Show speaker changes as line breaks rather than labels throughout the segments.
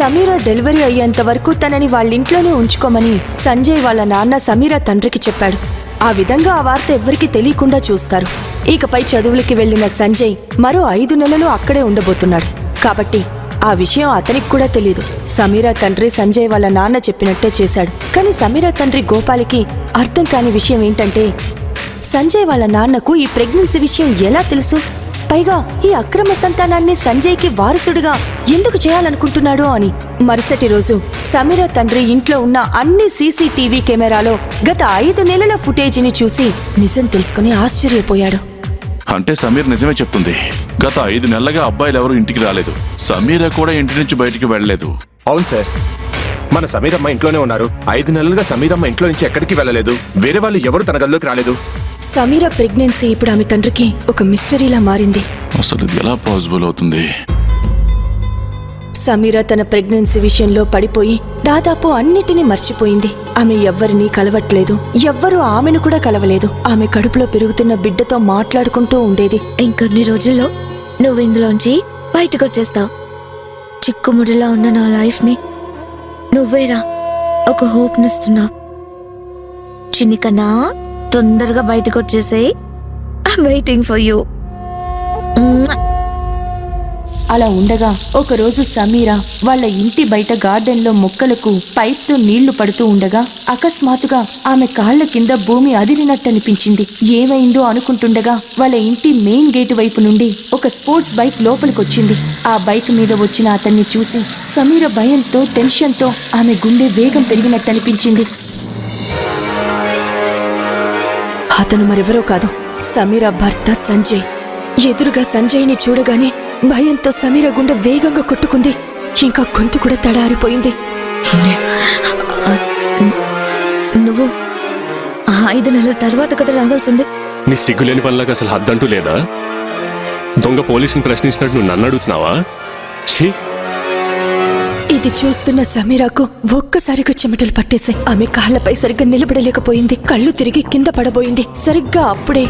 Sameera delivery అయ్యేంత వరకు తనని వాళ్ళ ఇంట్లోనే ఉంచుకోమని సంజయ్ వాళ్ళ నాన్న సమీర తండ్రికి చెప్పాడు. ఆ విధంగా ఆ వార్త ఎవ్వరికీ తెలియకుండా చూస్తారు. ఇకపై చదువులకి వెళ్ళిన సంజయ్ మరో ఐదు నెలలు అక్కడే ఉండబోతున్నాడు. కాబట్టి ఆ విషయం అతనికి కూడా తెలియదు సమీర తండ్రి సంజయ్ వాళ్ళ నాన్న చెప్పినట్టే చేశాడు. కానీ సమీర తండ్రి గోపాలికి అర్థం కాని విషయం ఏంటంటే సంజయ్ వాళ్ళ నాన్నకు ఈ ప్రెగ్నెన్సీ విషయం ఎలా తెలుసు? పైగా ఈ అక్రమ సంతానాన్ని సంజయ్కి వారసుడిగా ఎందుకు చేయాలనుకుంటున్నాడో అని. మరుసటి రోజు సమీర తండ్రి ఇంట్లో ఉన్న అన్ని సీసీటీవీ కెమెరాలో గత ఐదు నెలల ఫుటేజీని చూసి నిజం తెలుసుకుని ఆశ్చర్యపోయాడు.
అంటే సమీర్ నిజమే చెప్తుంది. గత ఐదు నెలలుగా అబ్బాయిలు ఎవరు ఇంటికి రాలేదు. సమీర కూడా ఇంటి నుంచి బయటికి వెళ్ళలేదు.
అవును సార్. మన సమీరమ్మ ఇంట్లోనే ఉన్నారు. ఐదు నెలలుగా సమీరమ్మ ఇంట్లో నుంచి ఎక్కడికి వెళ్ళలేదు. వేరే వాళ్ళు ఎవరు తన గదిలోకి రాలేదు.
సమీర ప్రెగ్నెన్సీ ఇప్పుడు ఆమె తండ్రికి ఒక మిస్టరీలా మారింది.
అసలు ఇది ఎలా పాసిబుల్ అవుతుంది?
సమీర తన ప్రెగ్నెన్సీ విషయంలో పడిపోయి దాదాపు అన్నిటినీ మర్చిపోయింది. ఆమె ఎవ్వరినీ కలవట్లేదు. ఎవ్వరూ ఆమెను కూడా కలవలేదు. ఆమె కడుపులో పెరుగుతున్న బిడ్డతో మాట్లాడుకుంటూ ఉండేది.
ఇంకొన్ని రోజుల్లో నువ్వు ఇందులోంచి బయటకు వచ్చేస్తావు చిక్కుముడిలా ఉన్న నా లైఫ్ని నువ్వేరా ఒక హోప్నిస్తున్నావు చిన్ని కన్నా తొందరగా బయటకు వచ్చేసేయ్. వెయిటింగ్ ఫర్ యూ
అలా ఉండగా ఒకరోజు సమీర వాళ్ళ ఇంటి బయట గార్డెన్లో మొక్కలకు పైప్తో నీళ్ళు పడుతూ ఉండగా అకస్మాత్తుగా ఆమె కాళ్ళ కింద భూమి అదిరినట్టనిపించింది. ఏమైందో అనుకుంటుండగా వాళ్ళ ఇంటి మెయిన్ గేటు వైపు నుండి ఒక స్పోర్ట్స్ బైక్ లోపలికొచ్చింది. ఆ బైక్ మీద వచ్చిన అతన్ని చూసి సమీర భయంతో టెన్షన్తో ఆమె గుండె వేగం పెరిగినట్టనిపించింది. అతను మరెవరో కాదు. సమీర భర్త సంజయ్. ఎదురుగా సంజయ్ని చూడగానే భయంతో సమీర గుండె వేగంగా కొట్టుకుంది. ఇంకా గొంతు కూడా తడారిపోయింది.
నువ్వు ఐదు నెలల తర్వాత కదా రావాల్సింది?
నీ సిగ్గులేని పనులకు అసలు హద్దంటూ లేదా? దొంగ పోలీసుని ప్రశ్నించినట్టు నువ్వు నన్ను అడుగుతున్నావా? ఛీ!
ఇది చూస్తున్న సమీరాకు ఒక్కసారిగా చెమటలు పట్టేశాయి. ఆమె కాళ్ళపై సరిగ్గా నిలబడలేకపోయింది. కళ్ళు తిరిగి కింద పడబోయింది. సరిగ్గా అప్పుడే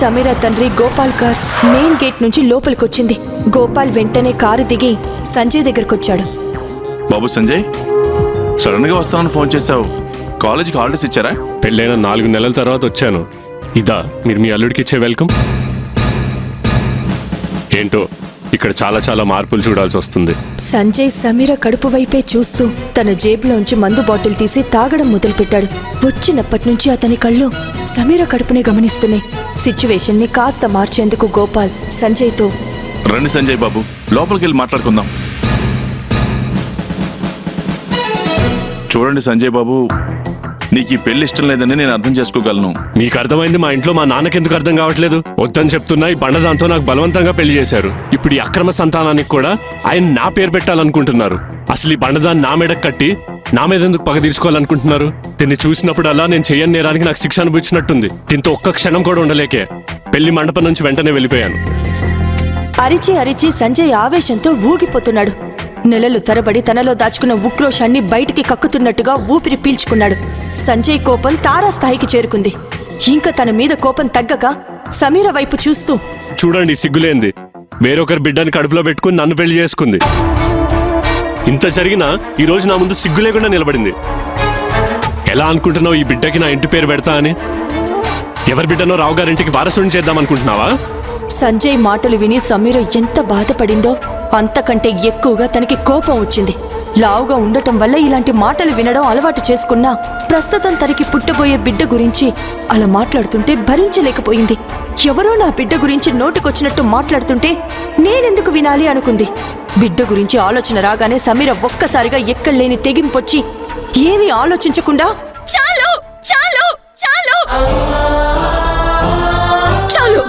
సమీరా తండ్రి గోపాల్ కార్ మెయిన్ గేట్ నుంచి లోపలికొచ్చింది. గోపాల్ వెంటనే కారు దిగి సంజయ్ దగ్గరకొచ్చాడు.
బాబు సంజయ్ సడన్గా వస్తానని ఫోన్ చేశావు. కాలేజీకి హాలిడేస్ ఇచ్చారా?
పెళ్ళైన నాలుగు నెలల తర్వాత వచ్చాను. ఇదా మీరు మీ అల్లుడికి ఇచ్చే వెల్కమ్. ఏంటో? ఇక్కడ చాలా చాలా మార్పులు చూడాల్సి వస్తుంది.
సంజయ్ సమీర కడుపు వైపే చూస్తూ తన జేబులోంచి మందు బాటిల్ తీసి తాగడం మొదలుపెట్టాడు. వచ్చినప్పటి నుంచి అతని కళ్ళు సమీర కడుపునే గమనిస్తున్నాయి. సిచ్యువేషన్ని కాస్త మార్చేందుకు గోపాల్ సంజయ్తో
రండి సంజయ్ బాబు లోపలికి వెళ్ళి మాట్లాడుకుందాం. చూడండి సంజయ్ బాబు నీకు ఈ పెళ్ళి ఇష్టం లేదని నేను అర్థం చేసుకోగలను.
మీకు అర్థమైంది మా ఇంట్లో మా నాన్నకెందుకు అర్థం కావట్లేదు? వద్దని చెప్తున్నా ఈ బండదాంతో నాకు బలవంతంగా పెళ్ళి చేశారు. ఇప్పుడు ఈ అక్రమ సంతానానికి కూడా ఆయన నా పేరు పెట్టాలనుకుంటున్నారు. అసలు ఈ బండదాన్ని నా మెడకు కట్టి నా మీద ఎందుకు పగ తీర్చుకోవాలనుకుంటున్నారు? దీన్ని చూసినప్పుడల్లా నేను చెయ్యని నేరానికి నాకు శిక్ష అనిపించినట్టుంది దీంతో ఒక్క క్షణం కూడా ఉండలేకే. పెళ్ళి మండపం నుంచి వెంటనే వెళ్ళిపోయాను.
అరిచి అరిచి సంజయ్ ఆవేశంతో ఊగిపోతున్నాడు. నెలలు తరబడి తనలో దాచుకున్న ఉక్రోషాన్ని బయటికి కక్కుతున్నట్టుగా ఊపిరి పీల్చుకున్నాడు. సంజయ్ కోపం తారాస్థాయికి చేరుకుంది. ఇంకా తన మీద కోపం తగ్గక సమీర వైపు చూస్తూ
చూడండి సిగ్గులేంది. వేరొకరి బిడ్డని కడుపులో పెట్టుకుని నన్ను పెళ్ళి చేసుకుంది. ఇంత జరిగినా ఈ రోజు నా ముందు సిగ్గు లేకుండా నిలబడింది. ఎలా అనుకుంటున్నావు ఈ బిడ్డకి నా ఇంటి పేరు పెడతా అని? ఎవరి బిడ్డనో రావు గారింటికి వారసుని చేద్దాం అనుకుంటున్నావా
సంజయ్ మాటలు విని సమీర ఎంత బాధపడిందో అంతకంటే ఎక్కువగా తనకి కోపం వచ్చింది. లావుగా ఉండటం వల్ల ఇలాంటి మాటలు వినడం అలవాటు చేసుకున్నా ప్రస్తుతం తనకి పుట్టబోయే బిడ్డ గురించి అలా మాట్లాడుతుంటే భరించలేకపోయింది. ఎవరో నా బిడ్డ గురించి నోటికొచ్చినట్టు మాట్లాడుతుంటే నేనెందుకు వినాలి అనుకుంది. బిడ్డ గురించి ఆలోచన రాగానే సమీర ఒక్కసారిగా ఎక్కడలేని తెగింపొచ్చి ఏమీ ఆలోచించకుండా
చాలు చాలు చాలు చాలు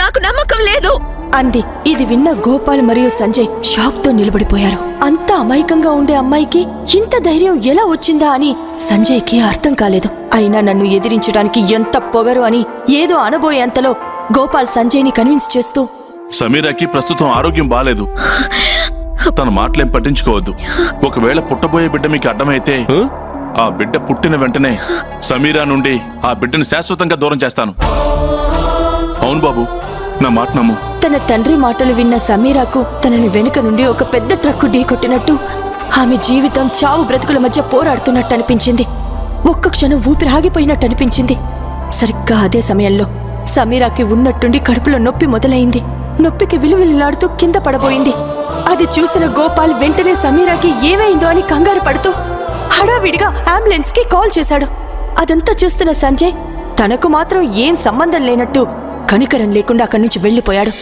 నాకు నమ్మకం లేదు.
అంది. ఇది విన్న గోపాల్ మరియు సంజయ్ షాక్తో నిలబడిపోయారు. అంత అమాయకంగా ఉండే అమ్మాయికి ఇంత ధైర్యం ఎలా వచ్చిందా అని సంజయ్కి అర్థం కాలేదు. అయినా నన్ను ఎదిరించడానికి ఎంత పొగరు అని ఏదో అనబోయేంతలో గోపాల్ సంజయ్ని కన్విన్స్ చేస్తూ
సమీరాకి ప్రస్తుతం ఆరోగ్యం బాలేదు. తన మాటలేం పట్టించుకోవద్దు. ఒకవేళ పుట్టబోయే బిడ్డ మీకు అడ్డమైతే? ఆ బిడ్డ పుట్టిన వెంటనే సమీరా నుండి ఆ బిడ్డని శాశ్వతంగా దూరం చేస్తాను. అవును బాబు. నా మాట నమ్ము.
తన తండ్రి మాటలు విన్న సమీరాకు తనని వెనుక నుండి ఒక పెద్ద ట్రక్కు ఢీకొట్టినట్టు ఆమె జీవితం చావు బ్రతుకుల మధ్య పోరాడుతున్నట్టు అనిపించింది. ఒక్క క్షణం ఊపిరి ఆగిపోయినట్టు అనిపించింది సరిగ్గా అదే సమయంలో సమీరాకి ఉన్నట్టుండి కడుపులో నొప్పి మొదలైంది. నొప్పికి విలువిల్లాడుతూ కింద పడబోయింది. అది చూసిన గోపాల్ వెంటనే సమీరాకి ఏమైందో అని కంగారు పడుతూ హడావిడిగా అంబులెన్స్కి కాల్ చేశాడు. అదంతా చూస్తున్న సంజయ్ తనకు మాత్రం ఏం సంబంధం లేనట్టు కనికరం లేకుండా అక్కడి నుంచి వెళ్ళిపోయాడు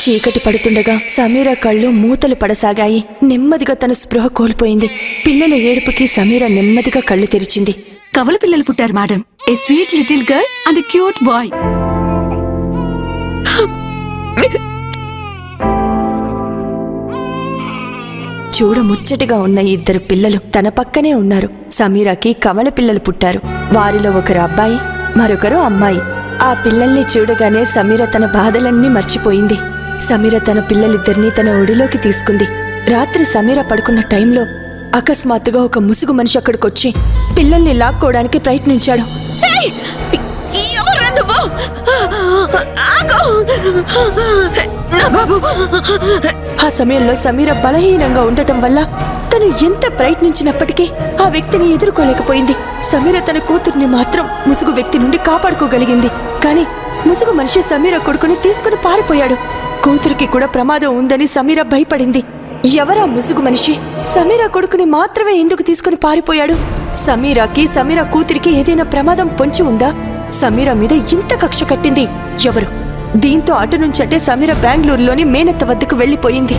చీకటి పడుతుండగా సమీర కళ్ళు మూతలు పడసాగాయి. నెమ్మదిగా తన స్పృహ కోల్పోయింది. పిల్లల ఏడుపుకి సమీర నెమ్మదిగా కళ్ళు తెరిచింది.
కవల పిల్లలు పుట్టారు madam. A sweet little girl and cute boy
చూడ ముచ్చటగా ఉన్న ఇద్దరు పిల్లలు తన పక్కనే ఉన్నారు. సమీరాకి కమల పిల్లలు పుట్టారు. వారిలో ఒకరు అబ్బాయి మరొకరు అమ్మాయి. ఆ పిల్లల్ని చూడగానే సమీర తన బాధలన్నీ మర్చిపోయింది. సమీర తన పిల్లలిద్దరినీ తన ఒడిలోకి తీసుకుంది. రాత్రి సమీర పడుకున్న టైంలో అకస్మాత్తుగా ఒక ముసుగు మనిషి అక్కడికొచ్చి పిల్లల్ని లాక్కోవడానికి ప్రయత్నించాడు. ఆ సమయంలో సమీర బలహీనంగా ఉండటం వల్ల తను ఎంత ప్రయత్నించినప్పటికీ ఆ వ్యక్తిని ఎదుర్కోలేకపోయింది. సమీర తన కూతుర్ని మాత్రం ముసుగు వ్యక్తి నుండి కాపాడుకోగలిగింది. కానీ ముసుగు మనిషి సమీర కొడుకుని తీసుకుని పారిపోయాడు. కూతురికి కూడా ప్రమాదం ఉందని సమీర భయపడింది. ఎవరా ముసుగు మనిషి? సమీర కొడుకుని మాత్రమే ఎందుకు తీసుకుని పారిపోయాడు? సమీరాకి సమీర కూతురికి ఏదైనా ప్రమాదం పొంచి ఉందా? సమీర మీద ఇంత కక్ష కట్టింది ఎవరు? దీంతో అటు నుంచి సమీర బెంగళూరులోని మేనత్త వద్దకు వెళ్ళిపోయింది.